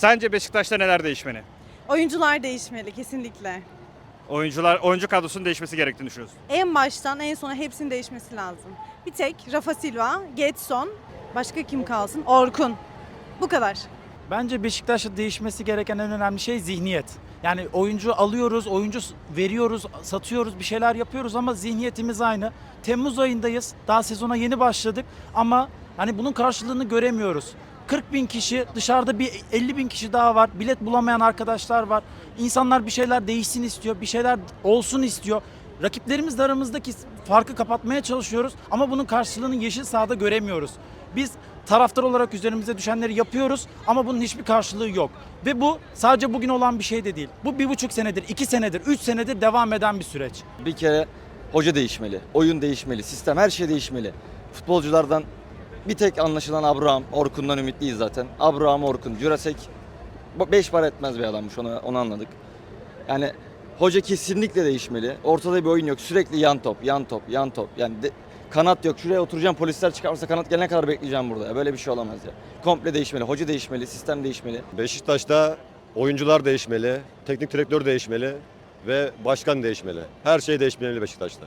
Sence Beşiktaş'ta neler değişmeli? Oyuncular değişmeli kesinlikle. Oyuncular, oyuncu kadrosunun değişmesi gerektiğini düşünüyorsun. En baştan en sona hepsinin değişmesi lazım. Bir tek Rafa Silva, Getson, başka kim kalsın? Orkun. Bu kadar. Bence Beşiktaş'ta değişmesi gereken en önemli şey zihniyet. Yani oyuncu alıyoruz, oyuncu veriyoruz, satıyoruz, bir şeyler yapıyoruz ama zihniyetimiz aynı. Temmuz ayındayız, daha sezona yeni başladık ama hani bunun karşılığını göremiyoruz. 40 bin kişi, dışarıda bir 50 bin kişi daha var. Bilet bulamayan arkadaşlar var. İnsanlar bir şeyler değişsin istiyor, bir şeyler olsun istiyor. Rakiplerimizle aramızdaki farkı kapatmaya çalışıyoruz ama bunun karşılığını yeşil sahada göremiyoruz. Biz taraftar olarak üzerimize düşenleri yapıyoruz ama bunun hiçbir karşılığı yok. Ve bu sadece bugün olan bir şey de değil. Bu bir buçuk senedir, iki senedir, üç senedir devam eden bir süreç. Bir kere hoca değişmeli, oyun değişmeli, sistem her şey değişmeli. Futbolculardan bir tek anlaşılan Abraham, Orkun'dan ümitliyiz zaten. Abraham, Orkun, Jurasek 5 para etmez bir adammış onu, onu anladık. Yani hoca kesinlikle değişmeli. Ortada bir oyun yok. Sürekli yan top, yan top, yan top. Yani de- kanat yok. Şuraya oturacağım polisler çıkarsa kanat gelene kadar bekleyeceğim burada. Ya. Böyle bir şey olamaz ya. Komple değişmeli. Hoca değişmeli, sistem değişmeli. Beşiktaş'ta oyuncular değişmeli, teknik direktör değişmeli ve başkan değişmeli. Her şey değişmeli Beşiktaş'ta.